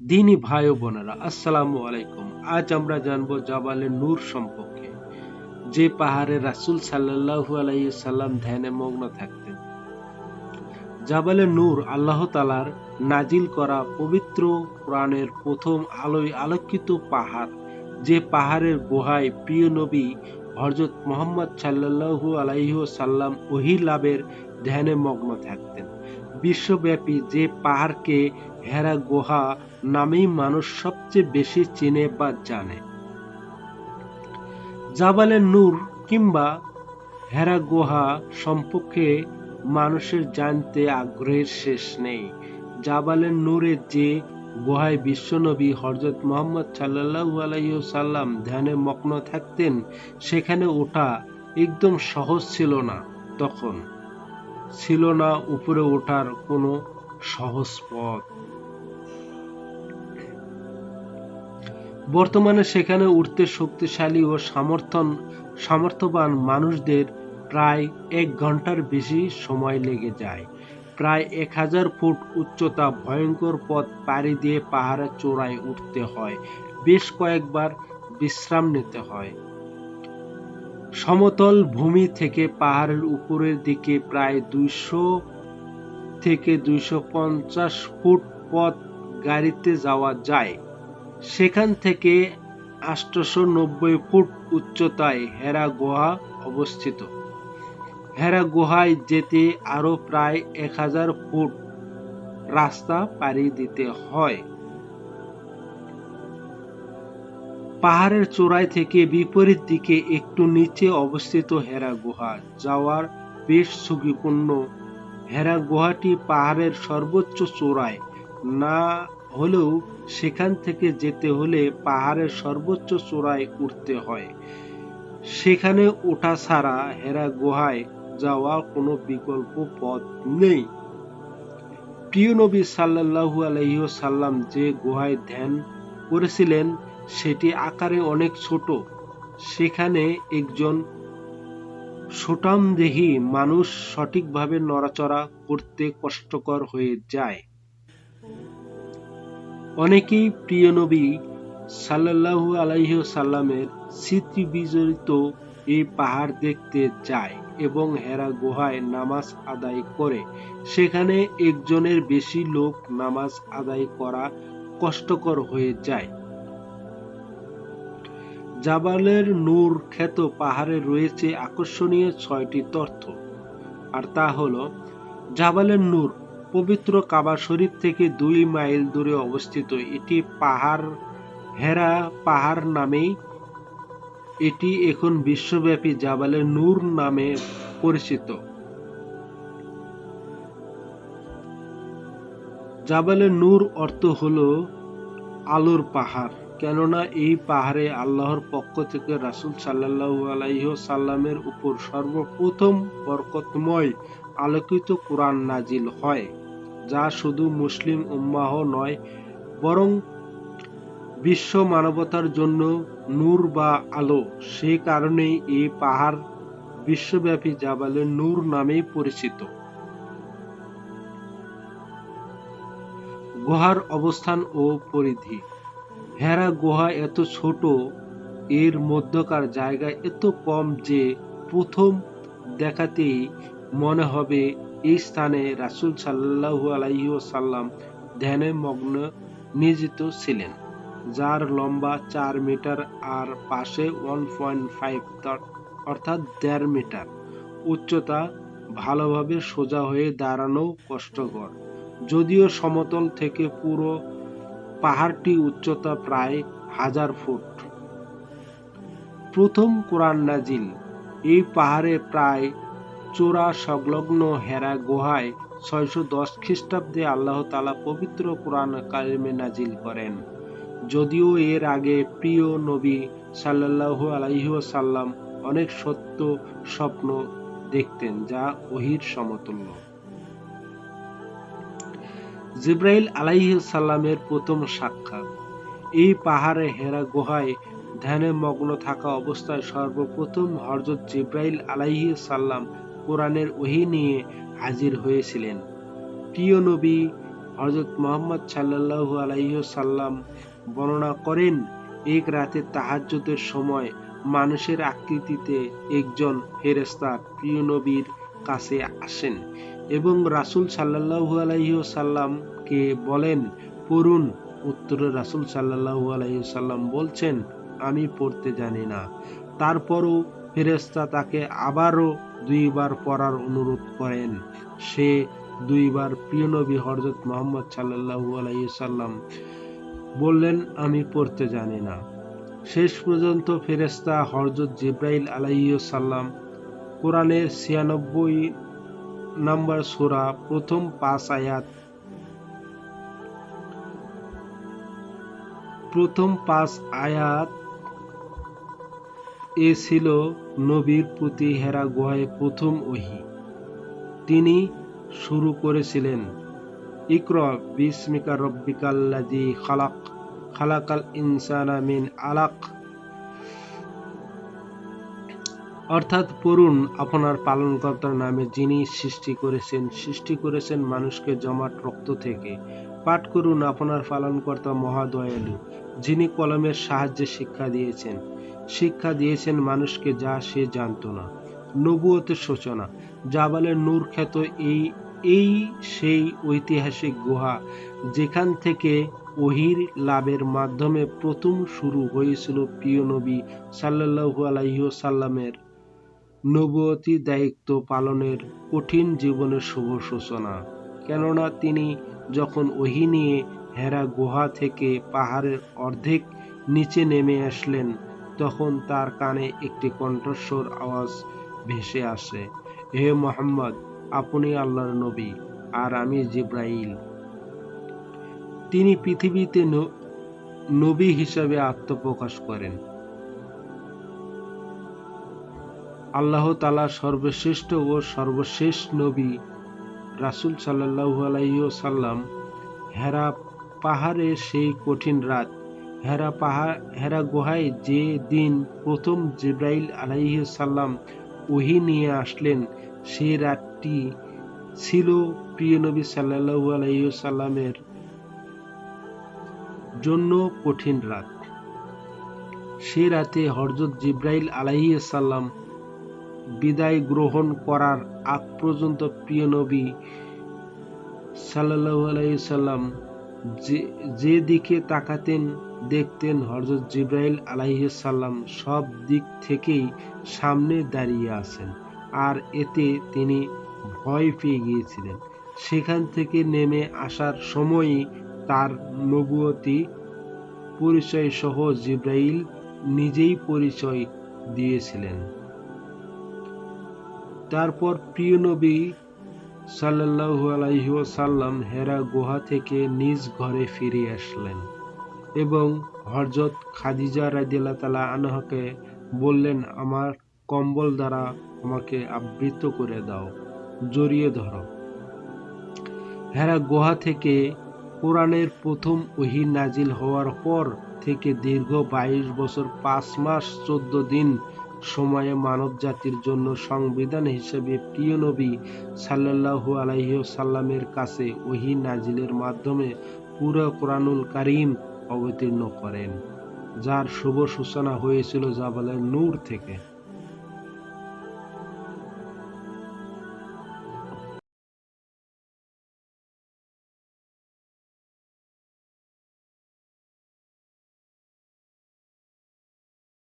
দিনী ভাই বোনেরা, আসসালামু আলাইকুম। আজ আমরা জানব জাবালে নূর সম্পর্কে। যে পাহাড়ে রাসূল সাল্লাল্লাহু আলাইহি সাল্লাম ধ্যানে মগ্ন থাকতেন। জাবালে নূর আল্লাহ তালার নাজিল করা পবিত্র প্রাণের প্রথম আলোয় আলোকিত পাহাড়, যে পাহাড়ের গুহায় প্রিয় নবী হজরত মোহাম্মদ সাল্লাল্লাহু আলাইহি সাল্লাম ওহি লাভের ধ্যানে মগ্ন থাকতেন। বিশ্বব্যাপী যে পাহাড়কে হেরা গুহা নামেই মানুষ সবচেয়ে বেশি চেনে বা জানে। জাবালে নূর কিংবা হেরা গুহা সম্পর্কে মানুষের জানতে আগ্রহের শেষ নেই। জাবালে নূরের যে গুহায় বিশ্বনবী হজরত মোহাম্মদ সাল্লাহু আলাইসাল্লাম ধ্যানে মগ্ন থাকতেন, সেখানে ওঠা একদম সহজ ছিল না তখন। ছিল না উপরে ওঠার কোনো সহজ পথ। বর্তমানে সেখানে উঠতে শক্তিশালী ও সমর্থন, সামর্থ্যবান মানুষদের প্রায় এক ঘণ্টার বেশি সময় লেগে যায়। প্রায় এক হাজার ফুট উচ্চতা ভয়ঙ্কর পথ পাড়ি দিয়ে পাহাড়ের চূড়ায় উঠতে হয়। বেশ কয়েকবার বিশ্রাম নিতে হয়। সমতল ভূমি থেকে পাহাড়ের উপরের দিকে প্রায় দুইশো থেকে দুইশো পঞ্চাশ ফুট পথ গাড়িতে যাওয়া যায়। সেখান থেকে আটশো নব্বই ফুট উচ্চতায় হেরা গুহা অবস্থিত। হেরা গুহায় যেতে আরও প্রায় এক হাজার ফুট রাস্তা পাড়ি দিতে হয়। পাহাড়ের চূড়ায় থেকে বিপরীত দিকে একটু নিচে অবস্থিত হেরা গুহা। যাওয়ার বেশ ঝুঁকিপূর্ণ। হেরা গুহাটি পাহাড়ের সর্বোচ্চ চূড়ায়। না হলেও সেখান থেকে যেতে হলে পাহাড়ের সর্বোচ্চ চূড়ায় উঠতে হয়। সেখানে ওঠা ছাড়া হেরা গুহায় যাওয়া কোনো বিকল্প পথ নেই। প্রিয় নবী সাল্লাহু আলহি সাল্লাম যে গুহায় ধ্যান করেছিলেন, সেটি আকারে অনেক ছোট। সেখানে একজন সুটামদেহী মানুষ সঠিকভাবে নড়াচড়া করতে কষ্টকর হয়ে যায়। অনেকেই প্রিয় নবী সাল্লাহু আলাইহ সাল্লামের স্মৃতি বিজড়িত এই পাহাড় দেখতে যায় এবং হেরা গুহায় নামাজ আদায় করে। সেখানে একজনের বেশি লোক নামাজ আদায় করা কষ্টকর হয়ে যায়। জাবালের নূর খ্যাত পাহাড়ে রয়েছে আকর্ষণীয় ছয়টি তথ্য আর তা হল জাবালের নূর, পবিত্র কাবা শরীফ থেকে দুই মাইল দূরে অবস্থিত। এটি পাহাড়, হেরা পাহাড় নামেই এটি এখন বিশ্বব্যাপী জাবালের নূর নামে পরিচিত। জাবালে নূর অর্থ হল আলোর পাহাড়। কেননা এই পাহাড়ে আল্লাহর পক্ষ থেকে রাসুল সাল্লাহু আলাইহ সাল্লামের উপর সর্বপ্রথম বরকতময় আলোকিত কোরআন নাজিল হয়, যা শুধু মুসলিম উম্মাহ নয়, বরং বিশ্ব মানবতার জন্য নূর বা আলো। সে কারণেই এই পাহাড় বিশ্বব্যাপী জাবালে নূর নামেই পরিচিত। গুহার অবস্থান ও পরিধি। হেরা গুহা এত ছোট, এর মধ্যকার জায়গা এত কম যে প্রথম দেখাতেই মনে হবে এই স্থানে রাসুল সাল্লাহু আলাইহি সাল্লাম ধ্যানে মগ্ন নিয়োজিত ছিলেন, যার লম্বা চার মিটার আর পাশে ওয়ান পয়েন্ট ফাইভ অর্থাৎ দেড় মিটার। উচ্চতা ভালোভাবে সোজা হয়ে দাঁড়ানো কষ্টকর। যদিও সমতল থেকে পুরো পাহাড়টি উচ্চতা প্রায় হাজার ফুট। প্রথম কোরআন নাজিল। এই পাহাড়ে প্রায় চূড়া সংলগ্ন হেরা গুহায় ছয়শো দশ খ্রিস্টাব্দে আল্লাহ তালা পবিত্র কোরআন কালিমে নাজিল করেন। যদিও এর আগে প্রিয় নবী সাল্লাহ আলাইসাল্লাম অনেক সত্য স্বপ্ন দেখতেন যা ওহির সমতুল্য। জিব্রাইল আলাইসাল্লামের প্রথম সাক্ষাৎ। এই পাহাড়ে হেরা গুহায় ধ্যানে মগ্ন থাকা অবস্থায় সর্বপ্রথম হরজত জিব্রাইল আলাইহি সাল্লাম কোরআনের ওহি নিয়ে হাজির হয়েছিলেন। প্রিয় নবী হজরত মোহাম্মদ সাল্লাল্লাহু আলাইহি সাল্লাম বর্ণনা করেন, এক রাতে তাহাজ্জুদের সময় মানুষের আকৃতিতে একজন ফেরেশতা প্রিয় নবীর কাছে আসেন। এবং রাসূল সাল্লাল্লাহু আলাইহি সাল্লামকে বলেন, পড়ুন। উত্তরে রাসূল সাল্লাল্লাহু আলাইহি সাল্লাম বলছেন, আমি পড়তে জানি না। তারপরও ফেরেশতা তাকে আবারও দুইবার পড়ার অনুরোধ করেন। সে দুইবার প্রিয় নবী হযরত মুহাম্মদ সাল্লাল্লাহু আলাইহি সাল্লাম বললেন, আমি পড়তে জানি না। শেষ পর্যন্ত ফেরেশতা হযরত জিব্রাইল আলাইহি সাল্লাম কোরআনের ছিয়ানব্বই নম্বর সূরা, প্রথম পাঁচ আয়াত। প্রথম পাঁচ আয়াত এ ছিল নবীর প্রতি হেরা গুহায় প্রথম ওহি। তিনি শুরু করেছিলেন, ইকর বিস্মিকা রব্বিকাল্লাযী খালাক, খালাকাল ইনসানা মিন আলাক। অর্থাৎ পড়ুন আপনার পালনকর্তার নামে যিনি সৃষ্টি করেছেন। সৃষ্টি করেছেন মানুষকে জমাট রক্ত থেকে। পাঠ করুন আপনার পালনকর্তা মহাদয়ালু, যিনি কলমের সাহায্যে শিক্ষা দিয়েছেন। শিক্ষা দিয়েছেন মানুষকে যা সে জানত না। নবুয়তের সূচনা জাবালের নূর খ্যাত এই এই সেই ঐতিহাসিক গুহা, যেখান থেকে ওহির লাভের মাধ্যমে প্রথম শুরু হয়েছিল প্রিয় নবী সাল্লাল্লাহু আলাইহি সাল্লামের নবুয়তি দায়িত্ব পালনের কঠিন জীবনের শুভ সূচনা। কেননা তিনি যখন ওহি নিয়ে হেরা গুহা থেকে পাহাড়ের অর্ধেক নিচে নেমে আসলেন, তখন তার কানে একটি কণ্ঠস্বর আওয়াজ ভেসে আসে, হে মোহাম্মদ, আপনি আল্লাহর নবী, আর আমি জিব্রাইল। তিনি পৃথিবীতে নবী হিসাবে আত্মপ্রকাশ করেন। আল্লাহ তালা সর্বশ্রেষ্ঠ ও সর্বশেষ নবী রাসুল সাল্লাহু আলাইসাল্লাম হেরা পাহাড়ে সেই কঠিন রাত, হেরা পাহাড়, হেরা গুহায় যে দিন প্রথম জিব্রাইল আলাইহি সাল্লাম ওহি নিয়ে আসলেন সেই রাতটি ছিল প্রিয় নবী সাল্লাহু আলাইসাল্লামের জন্য কঠিন রাত। সে রাতে হরজত জিব্রাইল আলাইহি সাল্লাম বিদায় গ্রহণ করার আগ পর্যন্ত প্রিয় নবী সাল্লাহু আলাইসাল্লাম যে দিকে তাকাতেন, দেখতেন হরজত জিব্রাইল আলাইসাল্লাম সব দিক থেকেই সামনে দাঁড়িয়ে আছেন। আর এতে তিনি ভয় পেয়ে গিয়েছিলেন। সেখান থেকে নেমে আসার সময়ই তার নবুয়তি পরিচয় সহ জিব্রাইল নিজেই পরিচয় দিয়েছিলেন। তারপর প্রিয় নবী সাল্লাহু আলাইসাল্লাম হেরা গুহা থেকে নিজ ঘরে ফিরে আসলেন এবং হরজত খাদিজা রাদিল্লা তালা আনহাকে বললেন, আমার কম্বল দ্বারা আমাকে আবৃত করে দাও, জড়িয়ে ধরো। হেরা গুহা থেকে কোরআনের প্রথম ওহি নাজিল হওয়ার পর থেকে দীর্ঘ বাইশ বছর, পাঁচ মাস, চোদ্দ দিন সময়ে মানব জাতির জন্য সংবিধান হিসেবে প্রিয় নবী সাল্লাহু আলাইহি সাল্লামের কাছে ওহি নাজিলের মাধ্যমে পুরো কোরআনুল কারিম অবতীর্ণ করেন, যার শুভ সূচনা হয়েছিল জাবালের নূর থেকে।